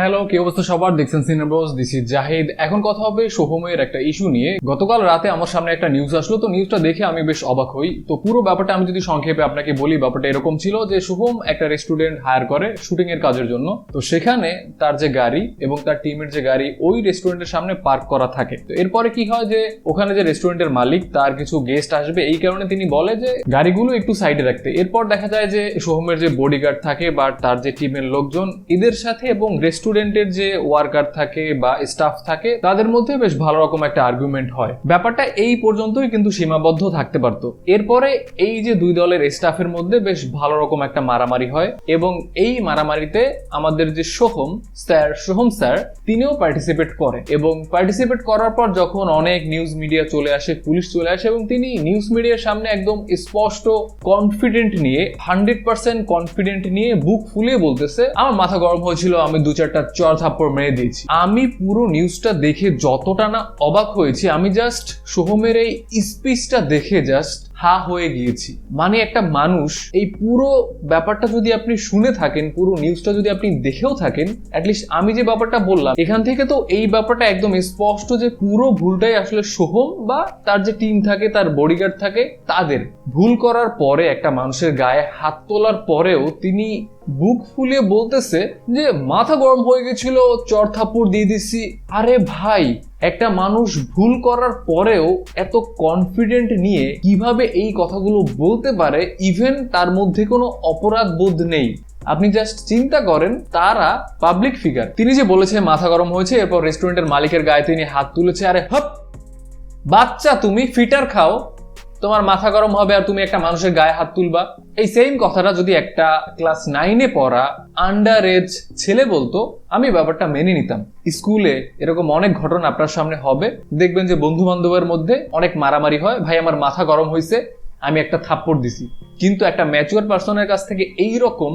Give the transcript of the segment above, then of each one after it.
Hello, কি অবস্থা সবার? দেখছেন সিনেমাস দিস ইজ জাহিদ এখন কথা হবে সোহমের একটা ইস্যু নিয়ে। গতকাল রাতে আমার সামনে একটা নিউজ আসলো। তো নিউজটা দেখে আমি বেশ অবাক হই। তো পুরো ব্যাপারটা আমি যদি সংক্ষেপে আপনাকে বলি, ব্যাপারটা এরকম ছিল যে শুভম একটা রেস্টুরেন্ট হায়ার করে শুটিং এর কাজের জন্য। তো সেখানে তার যে গাড়ি এবং তার টিমের যে গাড়ি, ওই রেস্টুরেন্টের সামনে পার্ক করা থাকে। তো এরপরে কি হয় যে, ওখানে যে রেস্টুরেন্টের মালিক, তার কিছু গেস্ট আসবে। এই কারণে তিনি বলে যে, গাড়িগুলো একটু সাইডে রাখতে। এরপর দেখা যায় যে, সোহমের যে বডিগার্ড থাকে বা তার যে টিমের লোকজন, এদের সাথে এবং রেস্টুরেন্টের যে ওয়ার্কার থাকে বা স্টাফ থাকে, তাদের মধ্যে বেশ ভালো রকম একটা আর্গুমেন্ট হয়। ব্যাপারটা এই পর্যন্তই কিন্তু সীমাবদ্ধ থাকতে পারতো। এরপরে এই যে দুই দলের স্টাফের মধ্যে বেশ ভালো রকম একটা মারামারি হয় এবং এই মারামারিতে আমাদের যে সোহম স্যার সোহম স্যার, তিনিও পার্টিসিপেট করে এবং পার্টিসিপেট করার পর যখন অনেক নিউজ মিডিয়া চলে আসে, পুলিশ চলে আসে এবং তিনি নিউজ মিডিয়ার সামনে একদম স্পষ্ট কনফিডেন্ট নিয়ে হান্ড্রেড পার্সেন্ট কনফিডেন্ট নিয়ে বুক ফুলিয়ে বলতেছে, আমার মাথা গরম হয়েছিল, আমি দু চারটা চর থাপ্পড় মেরে দিয়েছি। আমি পুরো নিউজটা দেখে যতটা না অবাক হয়েছি, আমি জাস্ট সোহমের এই স্পিচটা দেখে জাস্ট হা হয়ে গিয়েছি। মানে একটা মানুষ, এই পুরো ব্যাপারটা যদি আপনি শুনে থাকেন, পুরো নিউজটা যদি আপনি দেখেও থাকেন অ্যাটলিস্ট আমি যে ব্যাপারটা বললাম, এখান থেকে তো এই ব্যাপারটা একদম স্পষ্ট যে পুরো ভুলটাই আসলে সোহম বা তার যে টিম থাকে, তার বডিগার্ড থাকে, তাদের। ভুল করার পরে একটা মানুষের গায়ে হাত তোলার পরেও তিনি বুক ফুলিয়ে বলতেছে যে, মাথা গরম হয়ে গেছিল চর থাপ্পড় দিয়ে দিছি। আরে ভাই একটা মানুষ ভুল করার পরেও এত কনফিডেন্ট নিয়ে কীভাবে এই কথাগুলো বলতে পারে ইভেন তার মধ্যে কোনো অপরাধ বোধ নেই। আপনি জাস্ট চিন্তা করেন, তারা পাবলিক ফিগার তিনি যে বলেছে, মাথা গরম হয়েছে, এরপর রেস্টুরেন্টের মালিকের গায়ে তিনি হাত তুলেছে, আরে হপ! বাচ্চা তুমি, ফিটার খাও। তোমার মাথা গরম হবে আর তুমি একটা মানুষের গায়ে হাত তুলবা। এই সেম কথাটা যদি একটা ক্লাস নাইনে পড়া আন্ডার এজ ছেলে বলতো, আমি ব্যাপারটা মেনে নিতাম। স্কুলে এরকম অনেক ঘটনা আপনার সামনে হবে। দেখবেন যে বন্ধু বান্ধবের মধ্যে অনেক মারামারি হয়, ভাই, আমার মাথা গরম হয়েছে আমি একটা থাপ্পড় দিছি। কিন্তু একটা ম্যাচুয়ার পার্সনের কাছ থেকে এই রকম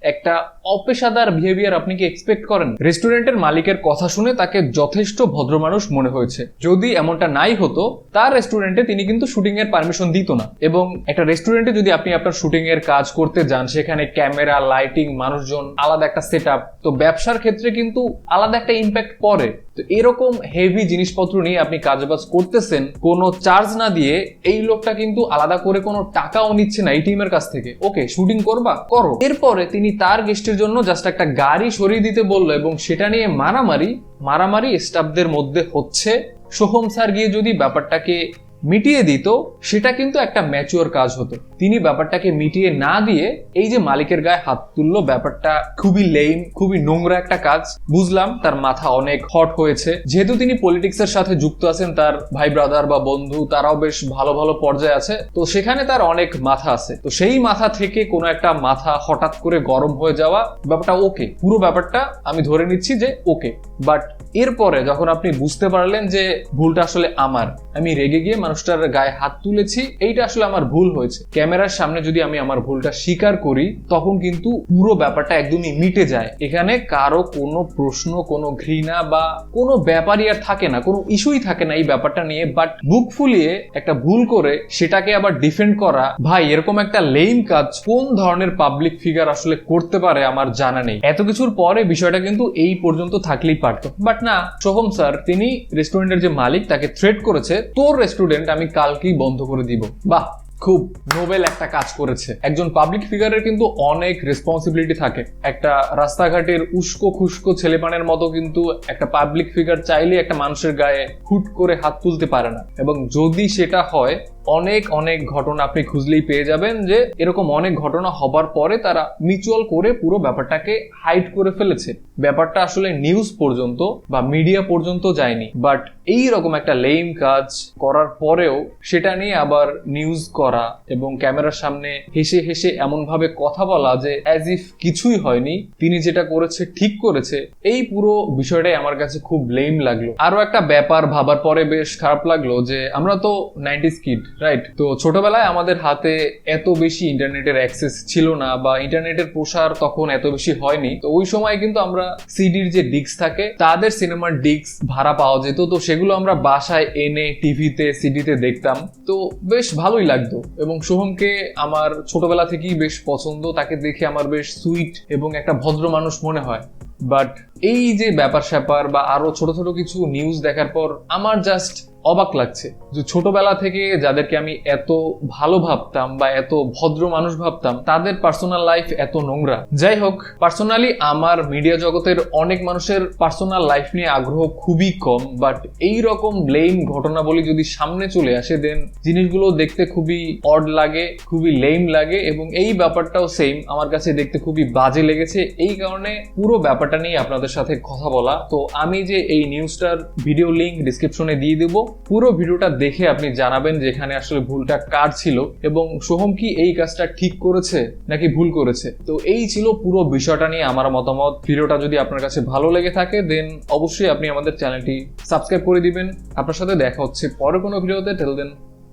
একটা অপেশাদার বিহেভিয়ার আপনি কি এক্সপেক্ট করেন? রেস্টুরেন্টের মালিকের কথা শুনে তাকে যথেষ্ট ভদ্র মানুষ মনে হয়েছে। যদি এমনটা নাই হতো, তার রেস্টুরেন্টে তিনি কিন্তু শুটিং এর পারমিশন দিত না। এবং একটা রেস্টুরেন্টে যদি আপনি আপনার শুটিং এর কাজ করতে যান, সেখানে ক্যামেরা লাইটিং মানুষজন, আলাদা একটা সেট তো ব্যবসার ক্ষেত্রে কিন্তু আলাদা একটা ইম্প্যাক্ট পড়ে। তো এরকম হেভি জিনিসপত্র নিয়ে আপনি কাজবাজ করতেছেন, কোনো চার্জ না দিয়ে এই লোকটা কিন্তু আলাদা করে কোনো টাকাও নিচ্ছে না এই টিমের কাছ থেকে। ওকে শুটিং করবা? করো। এরপরে তিনি তার গেস্টের জন্য জাস্ট একটা গাড়ি সরিয়ে দিতে বলল এবং সেটা নিয়ে মারামারি মারামারি স্টাফদের মধ্যে হচ্ছে। সোহম স্যার গিয়ে যদি ব্যাপারটাকে মিটিয়ে দিত, সেটা কিন্তু একটা ম্যাচিওর কাজ হতো। তিনি ব্যাপারটাকে মিটিয়ে না দিয়ে এই যে মালিকের গায়ে হাত তুললো, ব্যাপারটা খুবই লেম খুবই নোংরা একটা কাজ। বুঝলাম তার মাথা অনেক হট হয়েছে। যেহেতু তিনি পলিটিক্স এর সাথে যুক্ত আছেন, তার ভাই ব্রাদার বা বন্ধু, তারাও বেশ ভালো ভালো পর্যায়ে আছে। তো সেখানে তার অনেক মাথা আছে। তো সেই মাথা থেকে কোনো একটা মাথা হঠাৎ করে গরম হয়ে যাওয়া ব্যাপারটা ওকে পুরো ব্যাপারটা আমি ধরে নিচ্ছি যে ওকে বাট এরপরে যখন আপনি বুঝতে পারলেন যে ভুলটা আসলে আমার, আমি রেগে গিয়ে মানুষটার গায়ে হাত তুলেছি, এইটা আসলে আমার ভুল হয়েছে। ক্যামেরার সামনে যদি আমি আমার ভুলটা স্বীকার করি, তখন কিন্তু পুরো ব্যাপারটা একদমই মিটে যায়। এখানে কারও কোনো প্রশ্ন, কোনো ঘৃণা বা কোনো ব্যাপারই আর থাকে না, কোনো ইস্যুই থাকে না এই ব্যাপারটা নিয়ে। বাট বুক ফুলিয়ে একটা ভুল করে সেটাকে আবার ডিফেন্ড করা, ভাই, এরকম একটা লেম কাজ কোন ধরনের পাবলিক ফিগার আসলে করতে পারে আমার জানা নেই। এত কিছুর পরে বিষয়টা কিন্তু এই পর্যন্ত থাকলেই পারতো। বাট না, সোহম স্যার তিনি রেস্টুরেন্টের যে মালিক, তাকে থ্রেট করেছে, তোর রেস্টুরেন্ট আমি কালকেই বন্ধ করে দিব। বাহ, খুব নোবেল একটা কাজ করেছে। একজন পাবলিক ফিগারের কিন্তু অনেক রেসপন্সিবিলিটি থাকে। একটা রাস্তাঘাটের উস্কো খুস্কো ছেলেপানের মতো কিন্তু একটা পাবলিক ফিগার চাইলে একটা মানুষের গায়ে হুট করে হাত তুলতে পারে না। এবং যদি সেটা হয় অনেক অনেক ঘটনা আপনি খুঁজলেই পেয়ে যাবেন যে এরকম অনেক ঘটনা হবার পরে তারা মিউচুয়াল করে পুরো ব্যাপারটাকে হাইড করে ফেলেছে। ব্যাপারটা আসলে নিউজ পর্যন্ত বা মিডিয়া পর্যন্ত যায়নি। বাট এই রকম একটা লেম কাজ করার পরেও সেটা নিয়ে আবার নিউজ করা এবং ক্যামেরার সামনে হেসে হেসে এমন ভাবে কথা বলা যে অ্যাজ ইফ কিছুই হয়নি, তিনি যেটা করেছে ঠিক করেছে, এই পুরো বিষয়টাই আমার কাছে খুব লেম লাগল। আরও একটা ব্যাপার ভাবার পরে বেশ খারাপ লাগল যে আমরা তো নাইনটিস কিড রাইট তো ছোটবেলায় আমাদের হাতে এত বেশি ইন্টারনেটের অ্যাক্সেস ছিল না বা ইন্টারনেটের প্রসার তখন এত বেশি হয়নি। তো ওই সময় কিন্তু আমরা সিডির যে ডিস্ক থাকে, তাদের সিনেমার ডিস্ক ভাড়া পাওয়া যেত। তো সেগুলো আমরা বাসায় এনে টিভিতে সিডিতে দেখতাম। তো বেশ ভালোই লাগতো এবং সোহমকে আমার ছোটবেলা থেকেই বেশ পছন্দ। তাকে দেখে আমার বেশ সুইট এবং একটা ভদ্র মানুষ মনে হয়। বাট এই যে ব্যাপার স্যাপার বা আরও ছোট ছোট কিছু নিউজ দেখার পর আমার জাস্ট অবাক লাগছে যে ছোটবেলা থেকে যাদেরকে আমি এত ভালো ভাবতাম বা এত ভদ্র মানুষ ভাবতাম, তাদের পার্সোনাল লাইফ এত নোংরা। যাই হোক পার্সোনালি আমার মিডিয়া জগতের অনেক মানুষের পার্সোনাল লাইফ নিয়ে আগ্রহ খুবই কম বাট এই রকম ব্লেম ঘটনাবলী যদি সামনে চলে আসে দেন জিনিসগুলো দেখতে খুবই অড লাগে, খুবই লেম লাগে এবং এই ব্যাপারটাও সেম আমার কাছে দেখতে খুবই বাজে লেগেছে। এই কারণে পুরো ব্যাপারটা নিয়ে আপনাদের সাথে কথা বলা। তো আমি যে এই নিউজটার ভিডিও লিংক ডিসক্রিপশনে দিয়ে দেবো, পুরো ভিডিওটা দেখে আপনি জানাবেন যে এখানে আসলে ভুলটা কার ছিল এবং সোহম কি এই কাজটা ঠিক করেছে নাকি ভুল করেছে। তো এই ছিল পুরো বিষয়টা নিয়ে আমার মতামত। ভিডিওটা যদি আপনার কাছে ভালো লেগে থাকে দেন অবশ্যই আপনি আমাদের চ্যানেলটি সাবস্ক্রাইব করে দিবেন। আপনার সাথে দেখা হচ্ছে পরে কোনো ভিডিওতে টেল দেন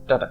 টাটা।